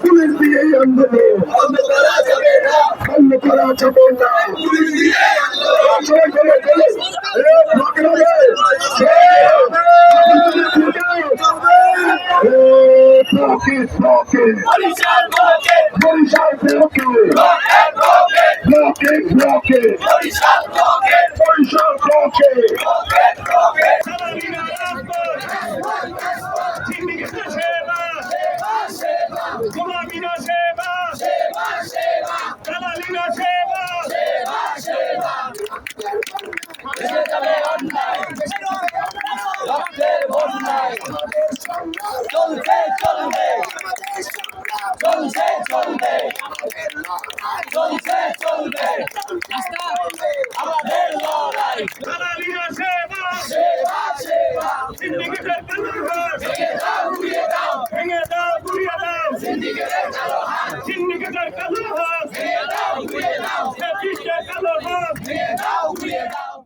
Police দিয়ে আন্দোলন বন্ধ করা যাবে না বন্ধ সেবা গোলামিরা সেবা। সেবা সেবা। দালালিরা সেবা। সেবা সেবা। এসে যাবে অন্যায়। রক্তের বন্যায়। চলছে চলবে। চলছে চলবে। চলছে চলবে। আমাদের লড়াই। দালালিরা সেবা সেবা। ঘুরে গেছে